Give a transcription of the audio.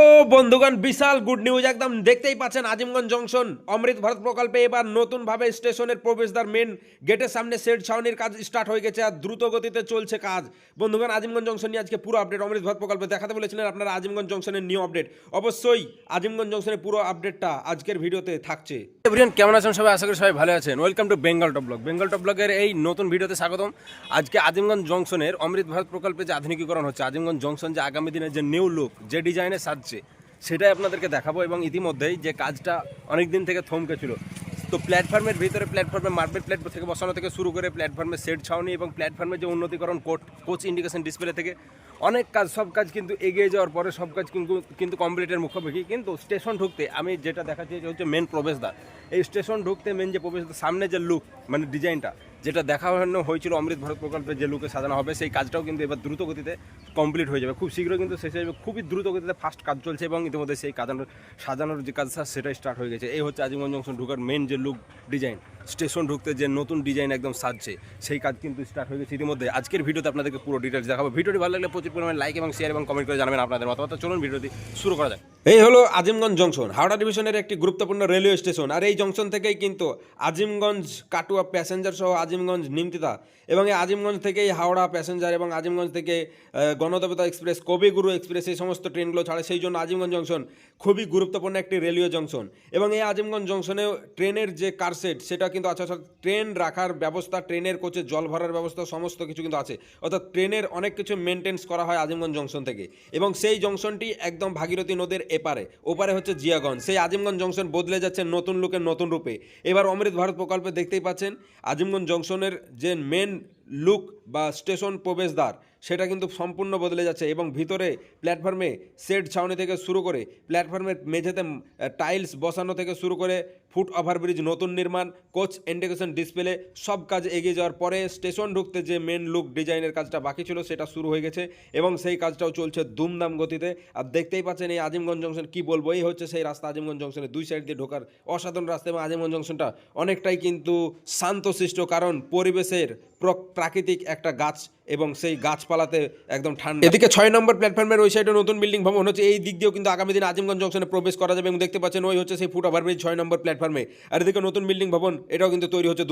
ও বন্ধুগণ, বিশাল good news একদম দেখতেই পাচ্ছেন আজিমগঞ্জ জংশন। অমৃত ভারত প্রকল্পে এবার নতুনভাবে স্টেশনের প্রবেশদ্বার মেন গেটের সামনে সেট ছাউনির কাজ স্টার্ট হয়ে গেছে আর দ্রুত গতিতে চলছে কাজ। বন্ধুগণ, আজিমগঞ্জ জংশন নিয়ে আজকে পুরো আপডেট অমৃত ভারত প্রকল্পে দেখাতে বলেছিলেন আপনারা আজিমগঞ্জ জংশনের নিউ আপডেট অবশ্যই আজিমগঞ্জ জংশনের পুরো আপডেটটা আজকের ভিডিওতে থাকছে। এভরিয়ান কেমন আছেন সবাই? আশা করি সবাই ভালো আছেন। Welcome to Bengal top blog Bengal top ব্লগের এই নতুন ভিডিওতে স্বাগতম। আজকে আজিমগঞ্জ জংশনের অমৃত ভারত প্রকল্পে যে আধুনিকীকরণ হচ্ছে, আজিমগঞ্জ জংশন যে আগামী দিনে যে নিউ লুক যে ডিজাইনে সাজছে সেটাই আপনাদেরকে দেখাবো এবং ইতিমধ্যেই যে কাজটা অনেক দিন থেকে থমকে ছিল। তো প্ল্যাটফর্মের ভিতরে প্ল্যাটফর্মে মার্বেল প্ল্যাট থেকে বসানো থেকে শুরু করে প্ল্যাটফর্মে সেট ছাউনি এবং প্ল্যাটফর্মের যে উন্নতিকরণ কোট, কোচ ইন্ডিকেশন ডিসপ্লে থেকে অনেক কাজ, সব কাজ কিন্তু এগিয়ে যাওয়ার পরে সব কাজ কিন্তু কিন্তু কমপ্লিটের মুখোমুখি। কিন্তু স্টেশন ঢুকতে আমি যেটা দেখাচ্ছি হচ্ছে মেন প্রবেশদ্বার। এই স্টেশন ঢুকতে মেন যে প্রবেশদ্বার, সামনে যে লুক মানে ডিজাইনটা যেটা দেখানো হয়েছিল অমৃত ভারত প্রকল্পে যে লুকে সাজানো হবে, সেই কাজটাও কিন্তু এবার দ্রুত গতিতে কমপ্লিট হয়ে যাবে। খুব শীঘ্রই কিন্তু শেষ হয়ে যাবে খুবই দ্রুত গতিতে কাজ চলছে এবং ইতিমধ্যে সেই কাজানোর, সাজানোর যে কাজটা, সেটাই স্টার্ট হয়ে গেছে। এই হচ্ছে আজিমগঞ্জ জংশন ঢুকার মেন যে লুক ডিজাইন স্টেশন ঢুকতে যে নতুন ডিজাইন একদম সাজছে, সেই কাজ কিন্তু স্টার্ট হয়ে গেছে ইতিমধ্যে। আজকের ভিডিওতে আপনাদেরকে পুরো ডিটেলস দেখাবো। ভিডিওটি ভালো লাগলে প্রচুর পরিমাণে লাইক এবং শেয়ার এবং কমেন্ট করে জানাবেন আপনাদের মতামত। চলুন ভিডিওটি শুরু করা যাক। এই হলো আজিমগঞ্জ জংশন হাওড়া ডিভিশনের একটি গুরুত্বপূর্ণ রেলওয়ে স্টেশন আর এই জংশন থেকেই কিন্তু আজিমগঞ্জ কাটুয়া প্যাসেঞ্জার সহ আজিমগঞ্জ নিমতিতা এবং এই আজিমগঞ্জ থেকেই হাওড়া প্যাসেঞ্জার এবং আজিমগঞ্জ থেকে গণদেবতা এক্সপ্রেস কবিগুরু এক্সপ্রেস এই সমস্ত ট্রেনগুলো ছাড়ে। সেই জন্য আজিমগঞ্জ জংশন খুবই গুরুত্বপূর্ণ একটি রেলওয়ে জংশন এবং এই আজিমগঞ্জ জংশনে ট্রেনের যে কারসেট সেটা কিন্তু আছে। অর্থাৎ ট্রেন রাখার ব্যবস্থা ট্রেনের কোচে জল ভরার ব্যবস্থা, সমস্ত কিছু কিন্তু আছে। অর্থাৎ ট্রেনের অনেক কিছু মেনটেন্স করা হয় আজিমগঞ্জ জংশন থেকে। এবং সেই জংশনটি একদম ভাগীরথী নদীর এপারে, ওপারে হচ্ছে জিয়াগঞ্জ। সেই আজিমগঞ্জ জংশন বদলে যাচ্ছে নতুন লুকের নতুন রূপে। এবার অমৃত ভারত প্রকল্পে দেখতেই পাচ্ছেন, আজিমগঞ্জ জংশনের যে মেন লুক বা স্টেশন প্রবেশদ্বার সেটা কিন্তু সম্পূর্ণ বদলে যাচ্ছে এবং ভিতরে প্ল্যাটফর্মে সেট ছাউনি থেকে শুরু করে প্ল্যাটফর্মের মেঝেতে টাইলস বসানো থেকে শুরু করে ফুট ওভারব্রিজ, নতুন নির্মাণ, কোচ ইন্ডিকেশন ডিসপ্লে, সব কাজ এগিয়ে যাওয়ার পরে স্টেশন ঢুকতে যে মেন লুক ডিজাইনের কাজটা বাকি ছিল সেটা শুরু হয়ে গেছে এবং সেই কাজটাও চলছে দুমদাম গতিতে। আর দেখতেই পাচ্ছেন এই আজিমগঞ্জ জংশন কি বলব? এই হচ্ছে সেই রাস্তা আজিমগঞ্জ জংশনের দুই সাইড দিয়ে ঢোকার অসাধারণ রাস্তা এবং আজিমগঞ্জ জংশনটা অনেকটাই কিন্তু শান্তশিষ্ট কারণ পরিবেশের প্র- প্রাকৃতিক একটা গাছ এবং সেই গাছপালাতে একদম ঠান্ডা। এদিকে ছয় নম্বর প্ল্যাটফর্মের ওই সাইডে নতুন বিল্ডিং ভবন হচ্ছে। এই দিক দিয়েও কিন্তু আগামী দিন আজিমগঞ্জ জংশনে প্রবেশ করা যাবে এবং দেখতে পাচ্ছেন ওই হচ্ছে সেই ফুট ওভারব্রিজ ছয় নম্বর প্ল্যাটফর্মে। আর এদিকে নতুন বিল্ডিং ভবন, এটাও কিন্তু তৈরি হচ্ছে